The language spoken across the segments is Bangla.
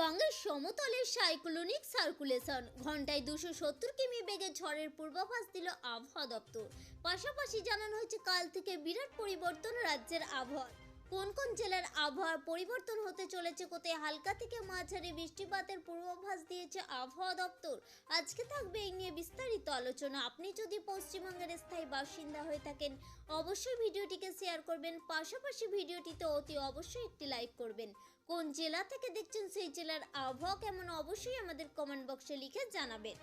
গাঙ্গের সমতলে সাইক্লোনিক সার্কুলেশন ঘন্টায় দুশো সত্তর কিমি বেগে ঝড়ের পূর্বাভাস দিল আবহাওয়া দপ্তর। পাশাপাশি জানানো হয়েছে, কাল থেকে বিরাট পরিবর্তন রাজ্যের আবহাওয়া কোন কোন জেলার আবহাওয়ার পরিবর্তন হতে চলেছে? কোথায় হালকা থেকে মাঝারি বৃষ্টিপাতের পূর্বাভাস দিয়েছে আবহাওয়া দপ্তর? আজকে থাকবে এই নিয়ে বিস্তারিত আলোচনা। আপনি যদি পশ্চিমবঙ্গের স্থায়ী বাসিন্দা হয়ে থাকেন, অবশ্যই ভিডিওটিকে শেয়ার করবেন। পাশাপাশি ভিডিওটিতে অতি অবশ্যই একটি লাইক করবেন। কোন জেলা থেকে দেখছেন সেই জেলার আবহাওয়া কেমন, অবশ্যই আমাদের কমেন্ট বক্সে লিখে জানাবেন।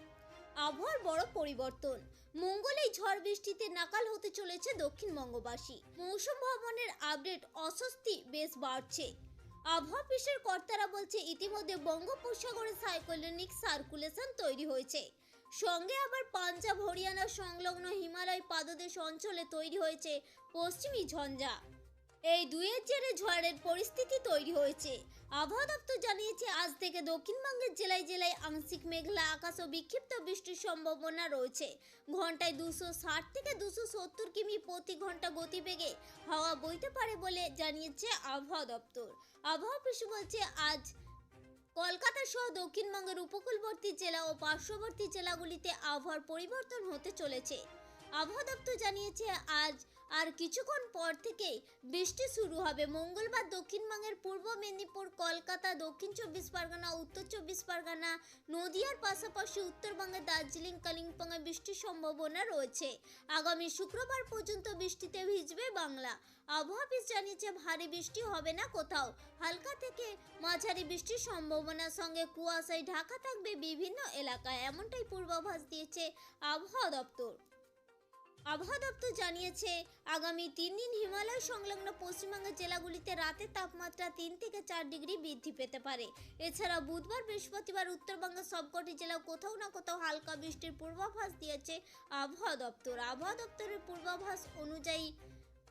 আবহাওয়ার বড় পরিবর্তন। মঙ্গলেই ঝড় বৃষ্টিতে নাকাল হতে চলেছে দক্ষিণবঙ্গবাসী মৌসুম ভবনের আপডেট অস্বস্তি বেশ বাড়ছে। আবহাওয়া কর্তারা বলছে, ইতিমধ্যে বঙ্গোপসাগরে সাইক্লোনিক সার্কুলেশন তৈরি হয়েছে। সঙ্গে আবার পাঞ্জাব, হরিয়ানা সংলগ্ন হিমালয় পাদদেশ অঞ্চলে তৈরি হয়েছে পশ্চিমী ঝঞ্ঝা। এই দুয়ের জেরে ঝড়ের পরিস্থিতি তৈরি হয়েছে। আবহাওয়া দপ্তর জানিয়েছে, আজ থেকে দক্ষিণবঙ্গের জেলায় জেলায় আংশিক মেঘলা আকাশ ও বিক্ষিপ্ত বৃষ্টির সম্ভাবনা রয়েছে। ঘন্টায় দুশো ষাট থেকে দুশো সত্তর কিমি প্রতি ঘণ্টা গতিবেগে হাওয়া বইতে পারে বলে জানিয়েছে আবহাওয়া দপ্তর। আবহাওয়া অফিস বলছে, আজ কলকাতা সহ দক্ষিণবঙ্গের উপকূলবর্তী জেলা ও পার্শ্ববর্তী জেলাগুলিতে আবহাওয়ার পরিবর্তন হতে চলেছে। আবহাওয়া দপ্তর জানিয়েছে, আজ আর কিছুক্ষণ পর থেকে বৃষ্টি শুরু হবে। মঙ্গলবার দক্ষিণবঙ্গের পূর্ব মেদিনীপুর, কলকাতা, দক্ষিণ চব্বিশ পরগনা, উত্তর চব্বিশ পরগনা, নদিয়ার পাশাপাশি উত্তরবঙ্গের দার্জিলিং, কালিম্পংয়ে বৃষ্টির সম্ভাবনা রয়েছে। আগামী শুক্রবার পর্যন্ত বৃষ্টিতে ভিজবে বাংলা। আবহাওয়া অফিস জানিয়েছে, ভারী বৃষ্টি হবে না কোথাও। হালকা থেকে মাঝারি বৃষ্টির সম্ভাবনার সঙ্গে কুয়াশায় ঢাকা থাকবে বিভিন্ন এলাকায়। এমনটাই পূর্বাভাস দিয়েছে আবহাওয়া দপ্তর। আবহাওয়া দপ্তর জানিয়েছে, আগামী তিন দিন হিমালয় সংলগ্ন পশ্চিমবঙ্গের জেলাগুলিতে রাতের তাপমাত্রা তিন থেকে চার ডিগ্রি বৃদ্ধি পেতে পারে। এছাড়া বুধবার বৃহস্পতিবার উত্তরবঙ্গের সবকটি জেলা কোথাও না কোথাও হালকা বৃষ্টির পূর্বাভাস দিয়েছে আবহাওয়া দপ্তর। আবহাওয়া দপ্তরের পূর্বাভাস অনুযায়ী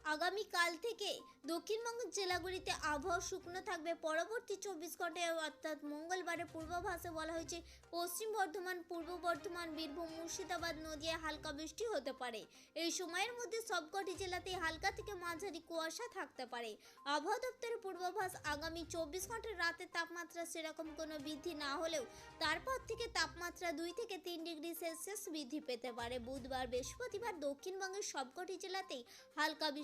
আগামীকাল থেকে দক্ষিণবঙ্গের জেলাগুলিতে আবহাওয়া শুকনো থাকবে। পরবর্তী চব্বিশ ঘন্টায় অর্থাৎ মঙ্গলবারে পূর্বাভাসে বলা হয়েছে, পশ্চিম বর্ধমান, পূর্ব বর্ধমান, বীরভূম, মুর্শিদাবাদ, নদিয়ায় হালকা বৃষ্টি হতে পারে। এই সময়ের মধ্যে সবকটি জেলাতেই হালকা থেকে মাঝারি কুয়াশা থাকতে পারে। আবহাওয়া দপ্তরের পূর্বাভাস, আগামী চব্বিশ ঘণ্টার রাতের তাপমাত্রা সেরকম কোনো বৃদ্ধি না হলেও তারপর থেকে তাপমাত্রা দুই থেকে তিন ডিগ্রি সেলসিয়াস বৃদ্ধি পেতে পারে। বুধবার, বৃহস্পতিবার দক্ষিণবঙ্গের সবকটি জেলাতেই হালকা